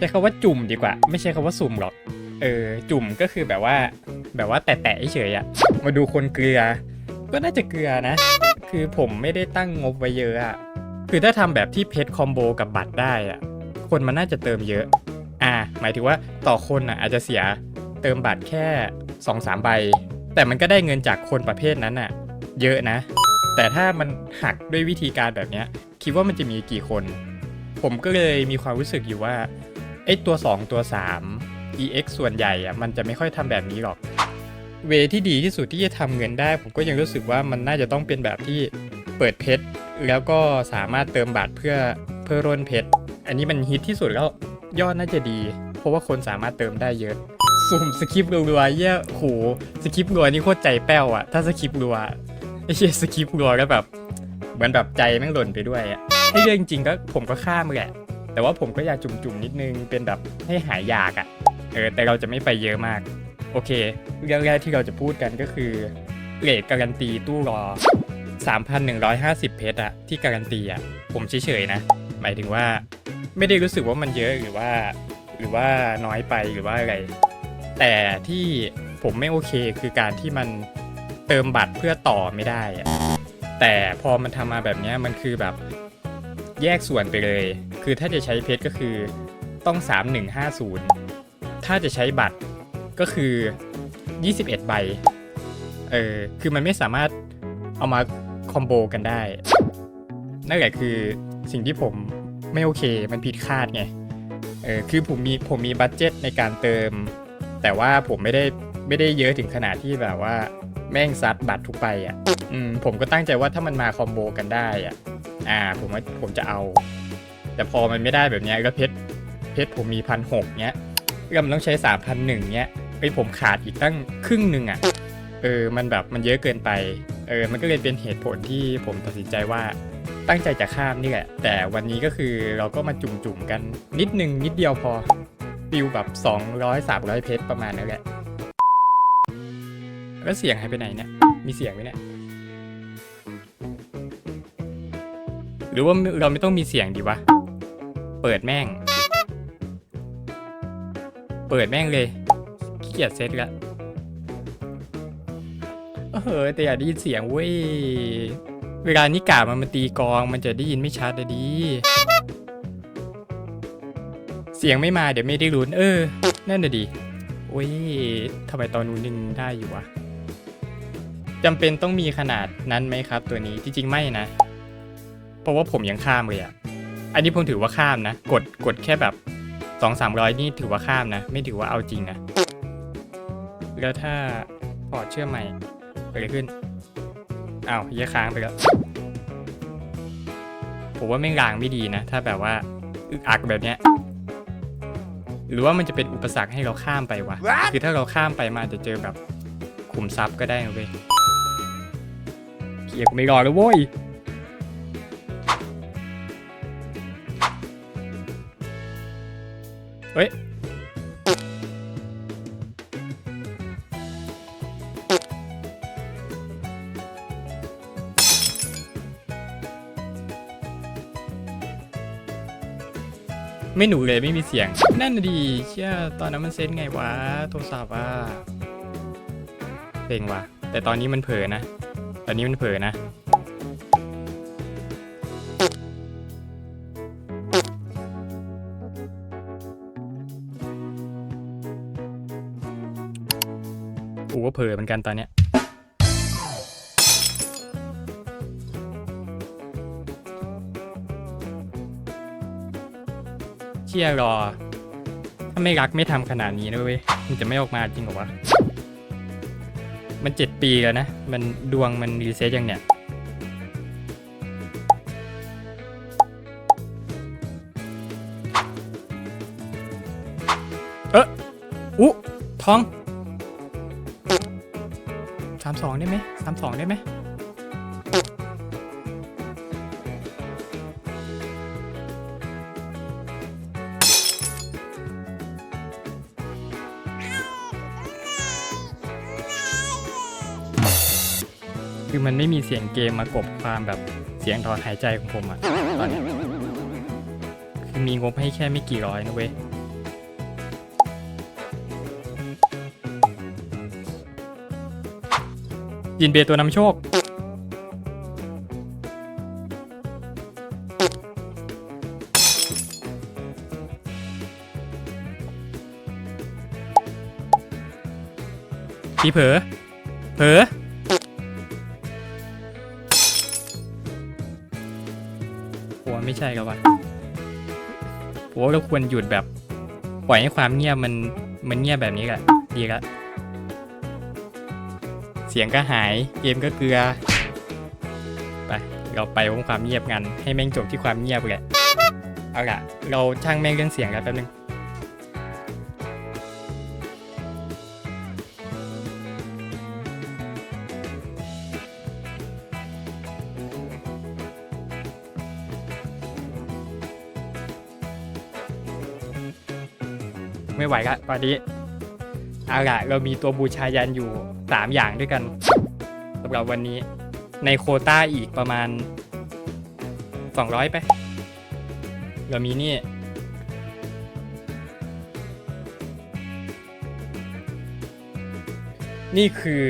ช้คำว่าจุ่มดีกว่า ไม่ใช่คำว่าสุ่มหรอก เออ จุ่มก็คือแบบว่า แบบว่าแตะๆเฉยอะมาดูคนเกลือ ก็น่าจะเกลือนะ คือผมไม่ได้ตั้งงบไว้เยอะอะคือถ้าทำแบบที่เพชรคอมโบกับบัตรได้อะคนมันน่าจะเติมเยอะ อ่า หมายถึงว่าต่อคนอะอาจจะเสียเติมบัตรแค่2อสามใบ แต่มันก็ได้เงินจากคนประเภทนั้นอะ เยอะนะ แต่ถ้ามันหักด้วยวิธีการแบบเนี้ย คิดว่ามันจะมีกี่คน ผมก็เลยมีความรู้สึกอยู่ว่า อ้ตัว 2 ตัว 3 EX ส่วนใหญ่อะมันจะไม่ค่อยทำแบบนี้หรอก เวที่ดีที่สุดที่จะทำเงินได้ ผมก็ยังรู้สึกว่ามันน่าจะต้องเป็นแบบที่เปิดเพชรแล้วก็สามารถเติมบัตรเพื่อเพื่อร่นเพชรอันนี้มันฮิตที่สุดแล้วยอดน่าจะดี เพราะว่าคนสามารถเติมได้เยอะ สุ่มสคริปต์รัวๆเยี่ยโหสคริปต์รัวนี่โคตรใจแป้วอะถ้าสคริปต์รัวไอ้เชี่ยสคริปต์รัวก็แบบเหมือนแบบใจแม่งหล่นไปด้วยอะถ้เรื่องจริงก็ผมก็ข้ามแหละ แต่ว่าผมก็อยากจุ่มๆนิดนึงเป็นแบบให้หายอยากอะเออแต่เราจะไม่ไปเยอะมาก โอเค เรื่องแรกที่เราจะพูดกันก็คือเรทการันตีตู้รอ 3,150 เพชรอะที่การันตีอะผมเฉยๆนะ หมายถึงว่าไม่ได้รู้สึกว่ามันเยอะหรือว่า หรือว่าน้อยไปหรือว่าอะไร แต่ที่ผมไม่โอเคคือการที่มันเติมบัตรเพื่อต่อไม่ได้อะแต่พอมันทำมาแบบเนี้ยมันคือแบบแยกส่วนไปเลย คือถ้าจะใช้เพชรก็คือต้อง 3150 ถ้าจะใช้บัตรก็คือ 21 ใบ เออ คือมันไม่สามารถเอามาคอมโบกันได้ นั่นแหละคือสิ่งที่ผมไม่โอเค มันผิดคาดไง เออ คือผมมีผมมีบัตเจ็ตในการเติม แต่ว่าผมไม่ได้ไม่ได้เยอะถึงขนาดที่แบบว่าแม่งซัดบัตรทุกใบอะ อืม ผมก็ตั้งใจว่าถ้ามันมาคอมโบกันได้อะ อ่า ผมว่าผมจะเอา แต่พอมันไม่ได้แบบเนี้ยก็เพชรเพชรผมมีพันหกเนี้ยก็มันต้องใช้สามพันหนึ่งเนี้ยไปผมขาดอีกตั้งครึ่งหนึ่งอะเออมันแบบมันเยอะเกินไปเออมันก็เลยเป็นเหตุผลที่ผมตัดสินใจว่าตั้งใจจะข้ามนี่แหละ แต่วันนี้ก็คือเราก็มาจุ่มๆกันนิดนึงนิดเดียวพอฟิลแบบ 200 300 เพชรประมาณนั้นแหละ แล้วเสียงหายไปไหนเนี่ย มีเสียงไหมเนี่ย หรือว่าเราไม่ต้องมีเสียงดีวะ เปิดแม่ง เปิดแม่งเลยขี้เกียจเซตละเออแต่อย่าได้ยินเสียงเว้ย เวลานิกามันมาตีกอง มันจะได้ยินไม่ชัดเลยดี เสียงไม่มาเดี๋ยวไม่ได้ลุ้นเออ นั่นน่ะดิโอ้ยทำไมตอนนู้นยังได้อยู่วะจำเป็นต้องมีขนาดนั้นไหมครับ ตัวนี้จริงๆไม่นะ เพราะว่าผมยังข้ามเลยอะ อันนี้ผมถือว่าข้ามนะ กดกดแค่แบบสองสามร้อยนี่ถือว่าข้ามนะ ไม่ถือว่าเอาจริงนะ แล้วถ้าพอร์ตเชื่อมใหม่เกิดอะไรขึ้นอ้าวเหี้ยค้างไปแล้วผมว่าไม่งรางไม่ดีนะ ถ้าแบบว่าอึกอักแบบเนี้ยหรือว่ามันจะเป็นอุปสรรคให้เราข้ามไปวะ คือถ้าเราข้ามไปมาจะเจอแบบขุมทรัพย์ก็ได้นะเว้ยเกียกไม่รอแล้วโว้ย เฮ้ย ไม่หนูเลยไม่มีเสียง นั่นน่ะดีเชื่อตอนนั้นมันเซ็ตไงวะ โทรศัพท์ว่าเพลงวะแต่ตอนนี้มันเผลอนะ ตอนนี้มันเผลอนะ ก็เผลอเหมือนกันตอนเนี้ยเชี่ยรอ ถ้าไม่รักไม่ทำขนาดนี้นะเว้ย มันจะไม่ออกมาจริงเหรอวะ มันเจ็ดปีแล้วนะ มันดวงมันรีเซ็ตยังเนี่ยเอออุ๊ทองามสองได้ไหมสามสองได้ไหมคือมันไม่มีเสียงเกมมากบความแบบเสียงถอนหายใจของผมอะตอนนี้คือมีงบให้แค่ไม่กี่ร้อยนะเว้ย ยินเบยตัวนำโชคพี่เผลอเผลอหัวไม่ใช่แล้ววะหัวเราควรหยุดแบบ ปล่อยให้ความเงียบมันมันเงียบแบบนี้แหละดีละ เสียงก็หาย เกมก็เกลือ ไป เราไปพร้อมความเงียบกัน ให้แม่งจบที่ความเงียบแหละเอาละเราช่างแม่งเรื่องเสียงแล้วแป๊บนึงไม่ไหวละตอนนี้ เอาละเรามีตัวบูชายันอยู่ 3 อย่างด้วยกันสำหรับวันนี้ในโคต้าอีกประมาณ 200 ไป เรามีนี่ นี่คือ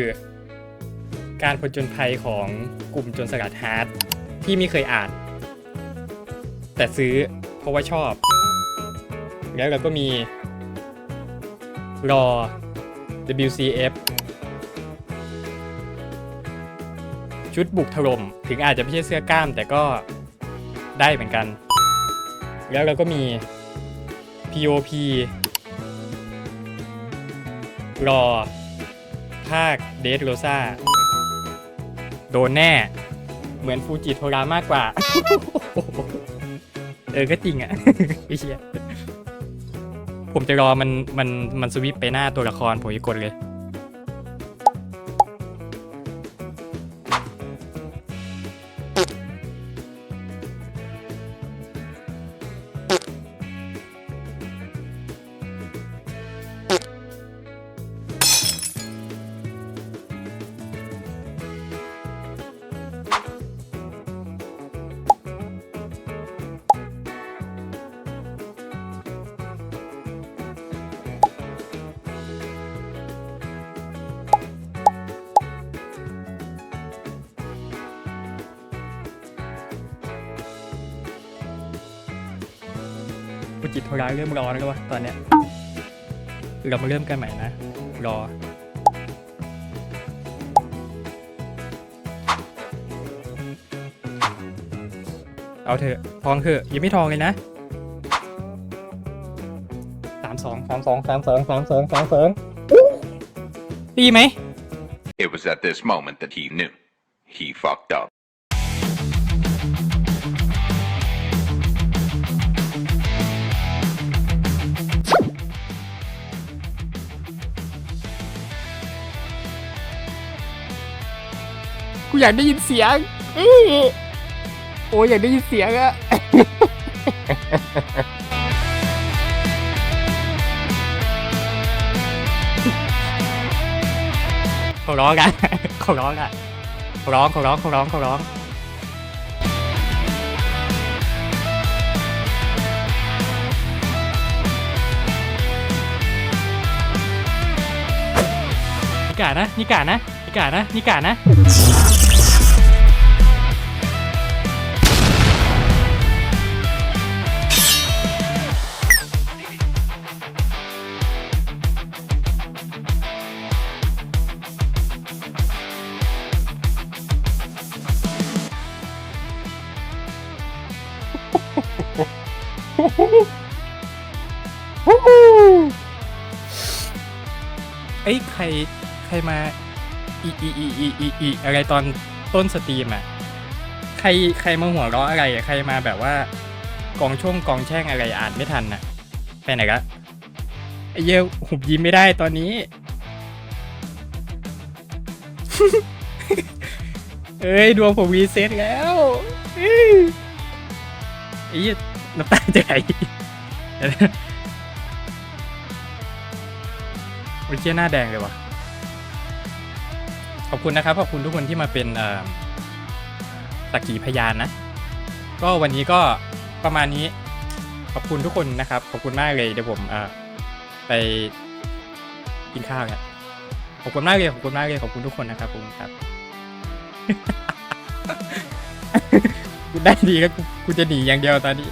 การผจญภัยของกลุ่มจนสลัดฮาร์ดที่ไม่เคยอ่าน แต่ซื้อเพราะว่าชอบ แล้วเราก็มีรอ WCF ชุดบุกถล่มถึงอาจจะไม่ใช่เสื้อกล้ามแต่ก็ได้เหมือนกัน แล้วเราก็มี POP รอ ภาคเดทโรซาโดนแน่ เหมือนฟูจิโทรามากกว่า เออ ก็จริงอะไอ้เชี่ย ผมจะรอมันมันมันสวิปไปหน้าตัวละครผมจะกดเลย ราเริ่มร้อนแล้ววะตอนเนี้ยเรามาเริ่มกันใหม่นะ รอ เอาเถอะทองเถอะยังไม่ทองเลยนะสามสองสามสองสามสองสามสองสามสองดีไหม It was at this moment that he knew. He fucked up. อยากได้ยินเสียงอโอ้ยอยากได้ยินเสียงอะเขาร้องกันเขาร้องกันเขาร้องเขาร้องเขาร้องเขาร้องนิกานะนิกานะนิกานะนิกานะ เอ้ยใครใครมาอีอีอีอีอีอีอะไรตอนต้นสตรีมอะ ใครใครมาหัวเราะอะไรอะใครมาแบบว่ากองช่วงกองแช่งอะไรอ่านไม่ทันน่ะไปไหนละไอ้เหี้ยหุบยิ้มไม่ได้ตอนนี้ เอ้ยดวงผมรีเซ็ตแล้วเอ้ย ไอ้เหี้ยน้ำตาจะไหลเดี๋ยวนะโอ้ยเชี่ยหน้าแดงเลยวะขอบคุณนะครับ ขอบคุณทุกคนที่มาเป็นสักขีพยานนะ ก็วันนี้ก็ประมาณนี้ ขอบคุณทุกคนนะครับ ขอบคุณมากเลยเดี๋ยวผมไปกินข้าวเนี่ยขอบคุณมากเลย ขอบคุณมากเลย ขอบคุณทุกคนนะครับขอบคุณครับ ได้ดีก็กูกูจะหนีอย่างเดียวตอนนี้